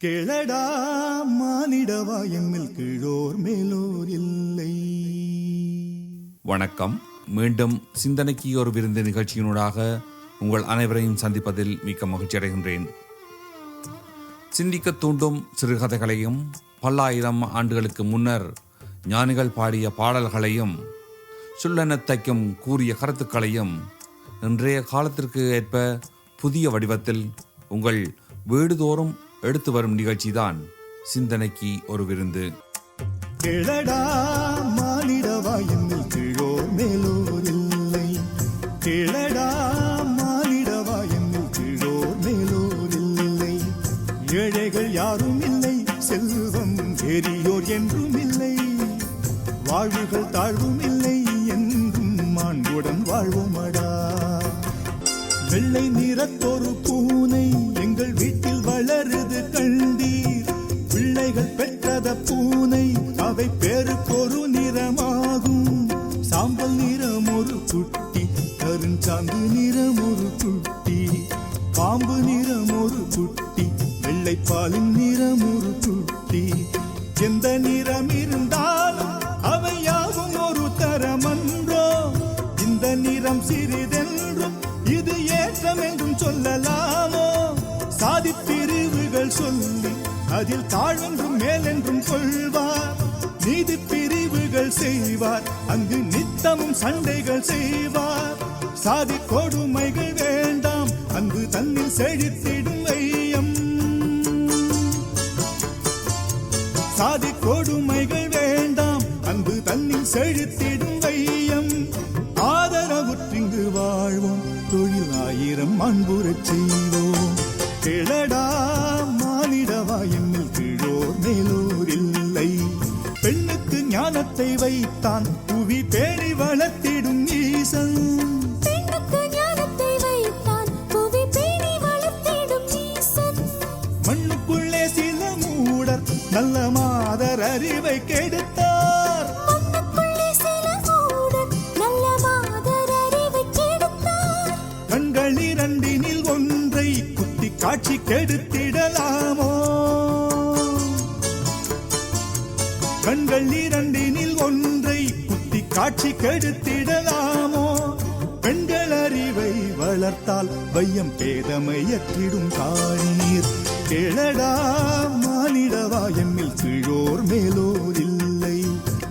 கிழடா மானிடவா எம்மில் கீழோர் மேலோர் இல்லை. வணக்கம். மீண்டும் சிந்தனைக்கு ஒரு விருந்து நிகழ்ச்சியினூடாக உங்கள் அனைவரையும் சந்திப்பதில் மிக்க மகிழ்ச்சி அடைகின்றேன். சிந்திக்க தூண்டும் சிறுகதைகளையும் பல்லாயிரம் ஆண்டுகளுக்கு முன்னர் ஞானிகள் பாடிய பாடல்களையும் சுல்லனத்தைக்கும் கூறிய கருத்துக்களையும் இன்றைய காலத்திற்கு ஏற்ப புதிய வடிவத்தில் உங்கள் வீடுதோறும் எடுத்து வரும் நிகழ்ச்சி தான் சிந்தனைக்கு ஒரு விருந்து. கிழடா மானிடவா எம்மில் மேலோர் இல்லை. கிழடா மானிடவா மேலோர் இல்லை. ஏழைகள் யாரும் இல்லை செல்வம் பெரியோர் என்றும் இல்லை. வாழ்வுகள் தாழ்வும் இல்லை என்றும் மாண்புடன் வாழ்வோமடா வெள்ளை நிறத்தொரு பூனை எங்கள் வீட்டில் வளருது கண்டீர். பிள்ளைகள் பெற்றத பூனை அவை பேருக்கொரு நிறமாகும். சாம்பல் நிறம் ஒரு குட்டி கருஞ்சாந்து நிறம் ஒரு குட்டி. பாம்பு நிறம் ஒரு குட்டி வெள்ளைப்பாலின் நிறம் ஒரு குட்டி. எந்த நிறம் இருந்தாலும் அவை யாவும் ஒரு தரமன்றோ. இந்த நிறம் சிறிதென்றும் இது ஏற்றம் என்றும் சொல்லலாமோ? சாதி பிரிவுகள் சொல்லி அதில் தாழ்வென்றும் மேலென்றும் கொள்வார். நீதி பிரிவுகள் செய்வார். அங்கு நித்தமும் சண்டைகள் செய்வார். சாதி கொடுமைகள் வேண்டாம். அங்கு தன்னில் செழித்திடும் ஐயம் சாதி கொடுமைகள் வேண்டாம். அன்பு தன்னில் செழித்திடும் வையம். ஆதரவுற்றிங்கு வாழ்வோம். தொழில் ஆயிரம் அன்புறச் செய்வோம். கிழடா மானிடவா எம்மில் கீழோர் மேலோர் இல்லை. பெண்ணுக்கு ஞானத்தை வைத்தான் புவி பேணி வளர்த்திடும் ஈசன். பெண்ணுக்கு ஞானத்தை வைத்தான் புவி பேணி வளர்த்திடும் ஈசன். மண்ணுக்குள்ளே சில மூடர் நல்ல மாதர் அறிவை கெடுத்தார். குத்தி காட்சி கெடுத்திடலாமோ? கண்கள் இரண்டினில் ஒன்றை குத்தி காட்சி கெடுத்திடலாமோ? பெண்கள் அறிவை வளர்த்தால் வையம் பேதமையற்றிடும் காணீர் கேளடா மானிடவா எம்மில் கீழோர் மேலோர் இல்லை.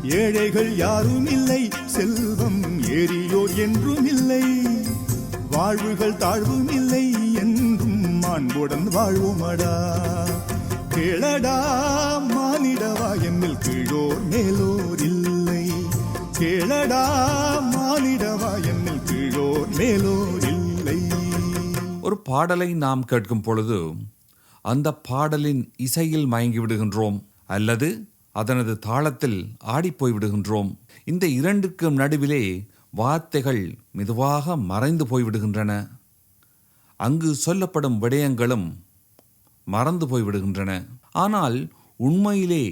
ஏழைகள் யாரும் இல்லை செல்வம் ஏறியோர் என்றும் இல்லை. வாழ்வுகள் தாழ்வும் இல்லை அன்புடன் வாழ்வோமடா. கேளடா மானிடவா எம்மில் கீழோர் மேலோர் இல்லை. கேளடா மானிடவா எம்மில் கீழோர் மேலோர் இல்லை. ஒரு பாடலை நாம் கேட்கும் பொழுது அந்த பாடலின் இசையில் மயங்கி விடுகின்றோம் அல்லது அதனது தாளத்தில் ஆடிப்போய் விடுகின்றோம். இந்த இரண்டுக்கும் நடுவிலே வார்த்தைகள் மெதுவாக மறைந்து போய்விடுகின்றன அங்கு சொல்லப்படும் விடயங்களும் மறந்து போய்விடுகின்றன. ஆனால் உண்மையிலே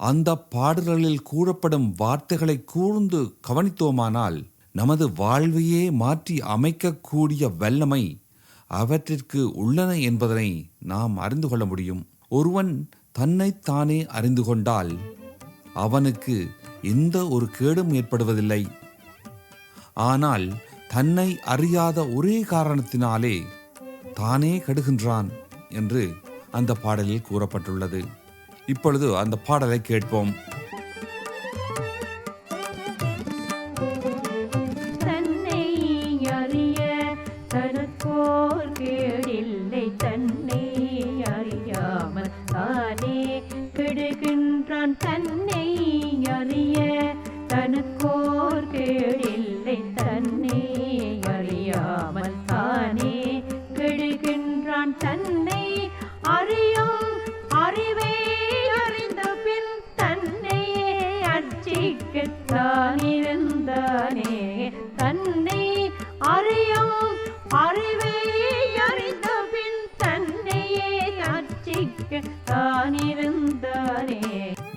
அந்த பாடல்களில் கூறப்படும் வார்த்தைகளை கூர்ந்து கவனித்தோமானால் நமது வாழ்வையே மாற்றி அமைக்கக்கூடிய வல்லமை அவற்றிற்கு உள்ளன என்பதனை நாம் அறிந்து கொள்ள முடியும். ஒருவன் தன்னைத்தானே அறிந்து கொண்டால் அவனுக்கு எந்த ஒரு கேடும் ஏற்படுவதில்லை. ஆனால் தன்னை அறியாத ஒரே காரணத்தினாலே தானே கெடுகின்றான் என்று அந்த பாடலில் கூறப்பட்டுள்ளது. இப்பொழுது அந்த பாடலை கேட்போம். தன்னை தன்னை அறியாமல் தானே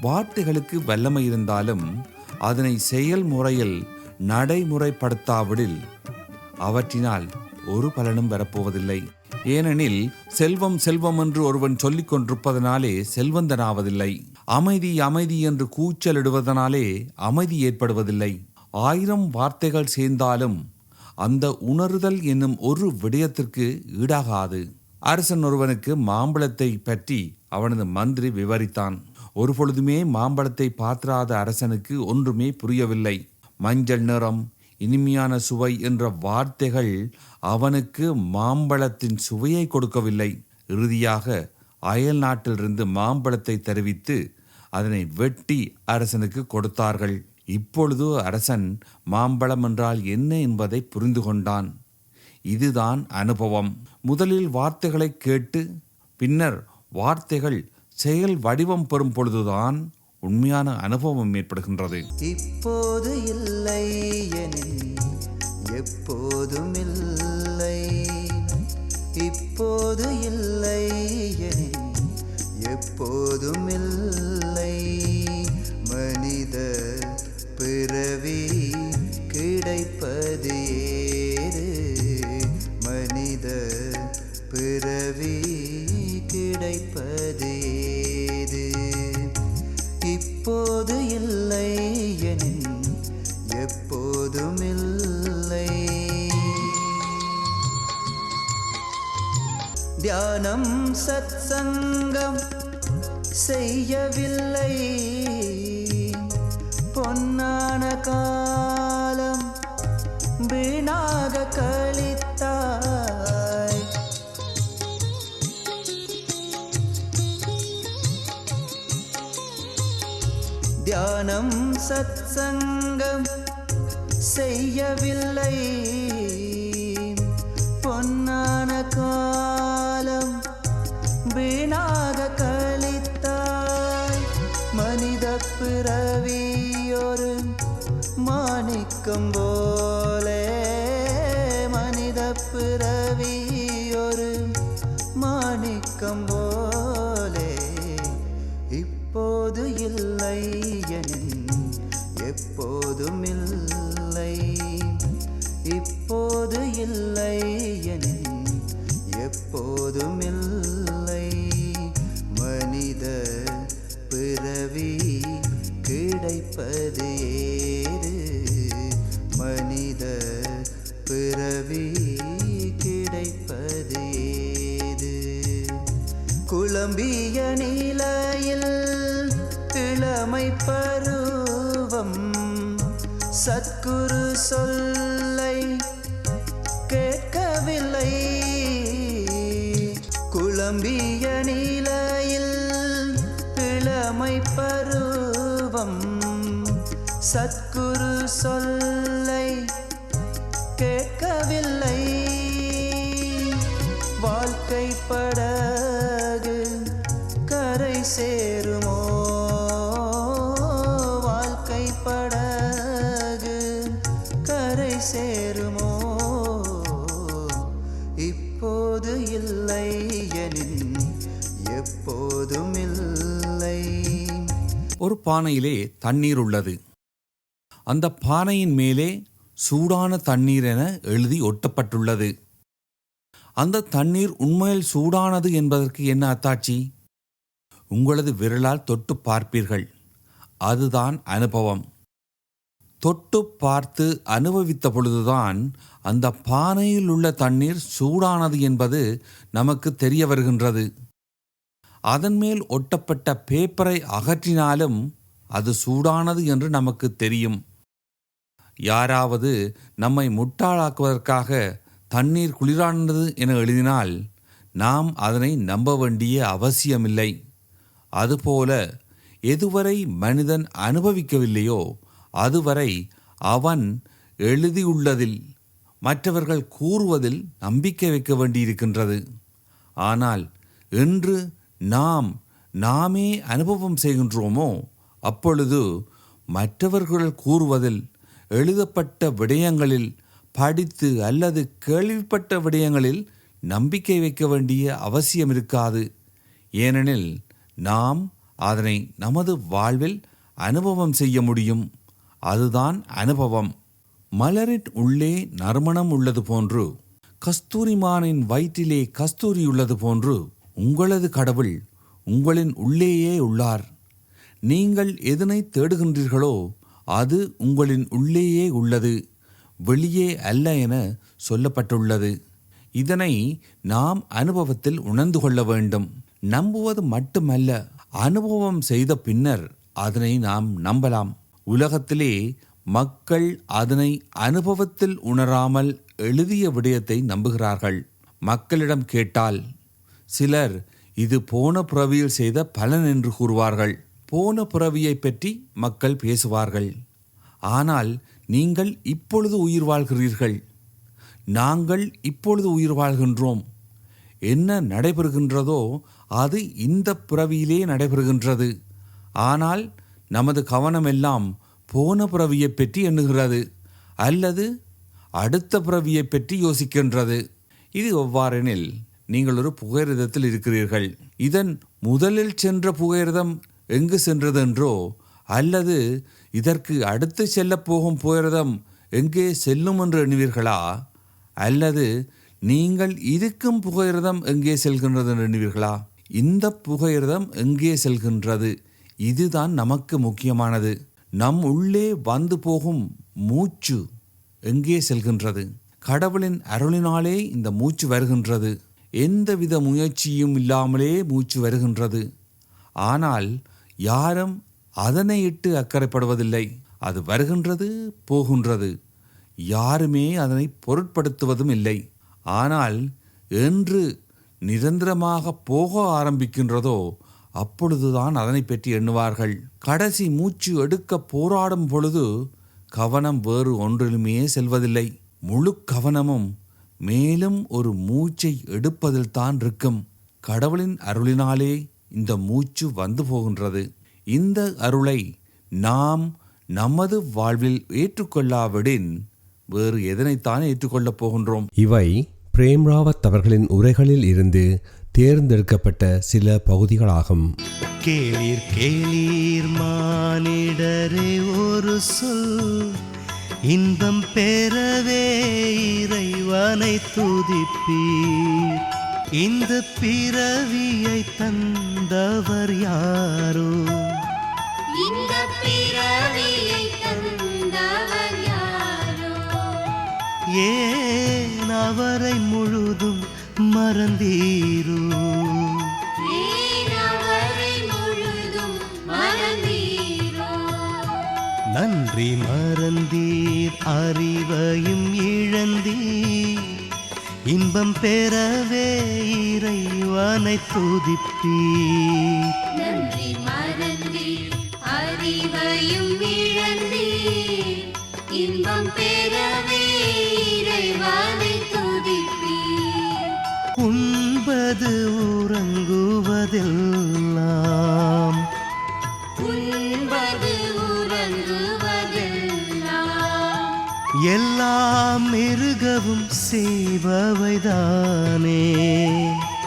வார்த்தைகளுக்கு வல்லமை இருந்தாலும் அதனை செயல்முறையில் நடைமுறைப்படுத்தாவிடில் அவற்றினால் ஒரு பலனும் வரப்போவதில்லை. ஏனெனில் செல்வம் செல்வம் என்று ஒருவன் சொல்லிக் கொண்டிருப்பதனாலே செல்வந்தனாவதில்லை. அமைதி அமைதி என்று கூச்சலிடுவதனாலே அமைதி ஏற்படுவதில்லை. ஆயிரம் வார்த்தைகள் சேர்ந்தாலும் அந்த உணர்தல் என்னும் ஒரு விடயத்திற்கு ஈடாகாது. அரசன் ஒருவனுக்கு மாம்பழத்தை பற்றி அவனது மந்திரி விவரித்தான். ஒரு பொழுதுமே மாம்பழத்தை பாத்திராத அரசனுக்கு ஒன்றுமே புரியவில்லை. மஞ்சள் நிறம் இனிமையான சுவை என்ற வார்த்தைகள் அவனுக்கு மாம்பழத்தின் சுவையை கொடுக்கவில்லை. இறுதியாக அயல் நாட்டிலிருந்து மாம்பழத்தை தெரிவித்து அதனை வெட்டி அரசனுக்கு கொடுத்தார்கள். இப்பொழுது அரசன் மாம்பழம் என்றால் என்ன என்பதை புரிந்து கொண்டான். இதுதான் அனுபவம். முதலில் வார்த்தைகளை கேட்டு பின்னர் வார்த்தைகள் செயல் வடிவம் பெறும் பொழுதுதான் உண்மையான அனுபவம் ஏற்படுகின்றது. இப்போது இல்லை எப்போதும் இல்லை. இப்போது இல்லை எப்போதும் இல்லை. மனித பிறவி கிடைப்பதே பிறவி கிடைப்பது ஏது இப்போது இல்லை எனின் எப்போதும் இல்லை. தியானம் சத்சங்கம் செய்யவில்லை. பொன்னான காலம் வீணாக கழித்தாய் தியானம் சத்சங்கம் செய்யவில்லை. பொன்னான காலம் வீணாக கழித்தாய். மனித பிறவியொரு மாணிக்கம் போலே. மனித பிறவியொரு மாணிக்கம் போ எப்போதும் இப்போது இல்லை எனின் எப்போதுமில்லை. மனித பிறவி கிடைப்பது ஏறு. மனித பிறவி கிடைப்பது ஏது குழம்பிய நிலையில் இளமை பருவ சத்குரு சொல்லை பானையிலே தண்ணீர் உள்ளது. அந்த பானையின் மேலே சூடான தண்ணீர் என எழுதி ஒட்டப்பட்டுள்ளது. அந்த தண்ணீர் உண்மையில் சூடானது என்பதற்கு என்ன அத்தாட்சி உங்களது விரலால் தொட்டு பார்ப்பீர்கள். அதுதான் அனுபவம். தொட்டு பார்த்து அனுபவித்த பொழுதுதான் அந்த பானையில் உள்ள தண்ணீர் சூடானது என்பது நமக்கு தெரிய வருகின்றது. அதன் மேல் ஒட்டப்பட்ட பேப்பரை அகற்றினாலும் அது சூடானது என்று நமக்கு தெரியும். யாராவது நம்மை முட்டாளாக்குவதற்காக தண்ணீர் குளிரானது என எழுதினால் நாம் அதனை நம்ப வேண்டிய அவசியமில்லை. அதுபோல எதுவரை மனிதன் அனுபவிக்கவில்லையோ அதுவரை அவன் எழுதியுள்ளதில் மற்றவர்கள் கூறுவதில் நம்பிக்கை வைக்க வேண்டியிருக்கின்றது. ஆனால் இன்று நாம் நாமே அனுபவம் செய்கின்றோமோ அப்பொழுது மற்றவர்கள் கூறுவதில் எழுதப்பட்ட விடயங்களில் படித்து அல்லது கேள்விப்பட்ட விடயங்களில் நம்பிக்கை வைக்க வேண்டிய அவசியம் இருக்காது. ஏனெனில் நாம் அதனை நமது வாழ்வில் அனுபவம் செய்ய முடியும். அதுதான் அனுபவம். மலரின் உள்ளே நறுமணம் உள்ளது போன்று கஸ்தூரிமானின் வயிற்றிலே கஸ்தூரி உள்ளது போன்று உங்களது கடவுள் உங்களின் உள்ளேயே உள்ளார். நீங்கள் எதனை தேடுகின்றீர்களோ அது உங்களின் உள்ளேயே உள்ளது வெளியே அல்ல என சொல்லப்பட்டுள்ளது. இதனை நாம் அனுபவத்தில் உணர்ந்து கொள்ள வேண்டும். நம்புவது மட்டுமல்ல அனுபவம் செய்த பின்னர் அதனை நாம் நம்பலாம். உலகத்திலே மக்கள் அதனை அனுபவத்தில் உணராமல் எழுதிய விடயத்தை நம்புகிறார்கள். மக்களிடம் கேட்டால் சிலர் இது போன பிறவியில் செய்த பலன் என்று கூறுவார்கள். போன பிறவியை பற்றி மக்கள் பேசுவார்கள். ஆனால் நீங்கள் இப்பொழுது உயிர் வாழ்கிறீர்கள். நாங்கள் இப்பொழுது உயிர் வாழ்கின்றோம். என்ன நடைபெறுகின்றதோ அது இந்த பிறவியிலே நடைபெறுகின்றது. ஆனால் நமது கவனமெல்லாம் போன பிறவியை பற்றி எண்ணுகிறது. அல்லது அடுத்த பிறவியை பற்றி யோசிக்கின்றது. இது எவ்வாறெனில் நீங்கள் ஒரு புகையிரதத்தில் இருக்கிறீர்கள். இதன் முதலில் சென்ற புகையிரதம் எங்கு சென்றதென்றோ அல்லது இதற்கு அடுத்து செல்லப் போகும் புயரதம் எங்கே செல்லும் என்று எண்ணுவீர்களா? அல்லது நீங்கள் இருக்கும் புகையிரதம் எங்கே செல்கின்றது என்று எண்ணுவீர்களா? இந்த புகையிரதம் எங்கே செல்கின்றது? இதுதான் நமக்கு முக்கியமானது. நம் உள்ளே வந்து போகும் மூச்சு எங்கே செல்கின்றது? கடவுளின் அருளினாலே இந்த மூச்சு வருகின்றது. எந்தவித முயற்சியும் இல்லாமலே மூச்சு வருகின்றது. ஆனால் யாரும் அதனை இட்டு அக்கறைப்படுவதில்லை. அது வருகின்றது போகின்றது. யாருமே அதனை பொருட்படுத்துவதும் இல்லை. ஆனால் என்று நிரந்தரமாக போக ஆரம்பிக்கின்றதோ அப்பொழுதுதான் அதனை பற்றி எண்ணுவார்கள். கடைசி மூச்சு எடுக்க போராடும் பொழுது கவனம் வேறு ஒன்றிலுமே செல்வதில்லை. முழு கவனமும் மேலும் ஒரு மூச்சை எடுப்பதில்தான் இருக்கும். கடவுளின் அருளினாலே இந்த மூச்சு வந்து போகின்றது. இந்த அருளை நாம் நமது வாழ்வில் ஏற்றுக்கொள்ளாவிடின் வேறு எதனைத்தான் ஏற்றுக்கொள்ளப் போகின்றோம்? இவை பிரேம்ராவத் அவர்களின் உரைகளில் இருந்து தேர்ந்தெடுக்கப்பட்ட சில பகுதிகளாகும். கேளீர் கேளீர் மானிடரே ஒரு சொல். இன்பம் பெறவே இறைவனை துதிப்பீர். இந்த பிறவியை தந்தவர் யாரோ? இந்த பிறவியை தந்தவர் யாரோ? ஏன் அவரை முழுதும் மறந்தீரோ? ஏன் அவரை முழுதும் மறந்தீரோ? நன்றி மறந்தீர் அறிவையும் இழந்தீர். இன்பம் பெறவே இறைவனை துதிப்பீர். நன்றி மறந்தீர் அறிவையும் இழந்தீர் இன்பம் பெறவே இறைவனை துதிப்பீர். உண்பது உறங்குவதெல்லாம் உண்பது உறங்குவதெல்லாம் எல்லாம் மிருகவும் செய்பவைதானே.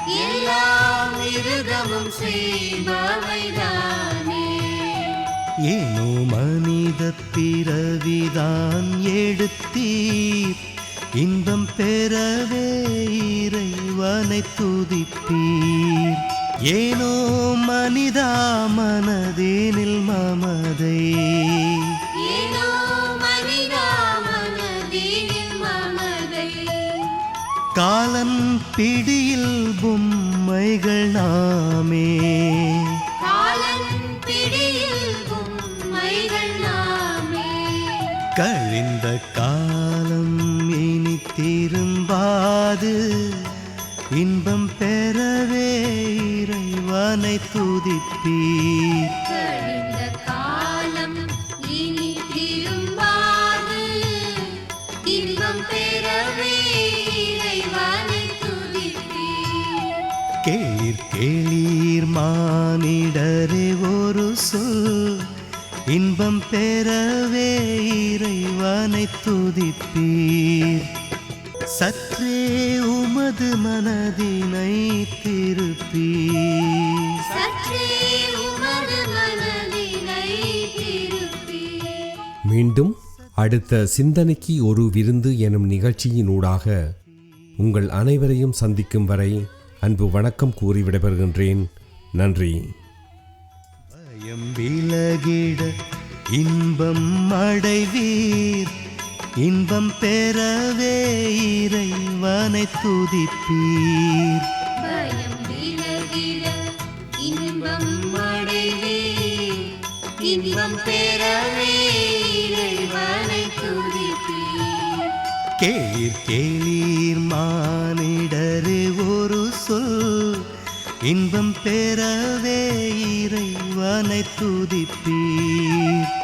எல்லாம் மிருகமும் செய்பவைதானே. ஏனோ மனித பிறவிதான் எடுத்தீர். இன்பம் பெறவே இறைவனை துதிப்பீர். ஏனோ மனிதா பிடியில் பொம்மைகள் நாமே. கழிந்த காலம் இனி திரும்பாது. இன்பம் பெறவே இறைவனை துதிப்பீர். கேளீர் மானிடரே ஒரு சொல். இன்பம் பெறவே இறைவனை துதிப்பீர். சற்றே உமது மனதினை திருப்பீர். மீண்டும் அடுத்த சிந்தனைக்கு ஒரு விருந்து எனும் நிகழ்ச்சியினூடாக உங்கள் அனைவரையும் சந்திக்கும் வரை அன்பு வணக்கம் கூறி விடைபெறுகின்றேன். நன்றி. பயம் விலகிட இன்பம் அடைவீர். இன்பம் பெறவே இறைவனை துதிப்பீர். பயம் விலகிட இன்பம் அடைவே இன்பம் பெறவே இறைவனை துதிப்பீர். கேளீர் கேளீர் இன்பம் பெறவே இறைவனை துதிப்பீர்.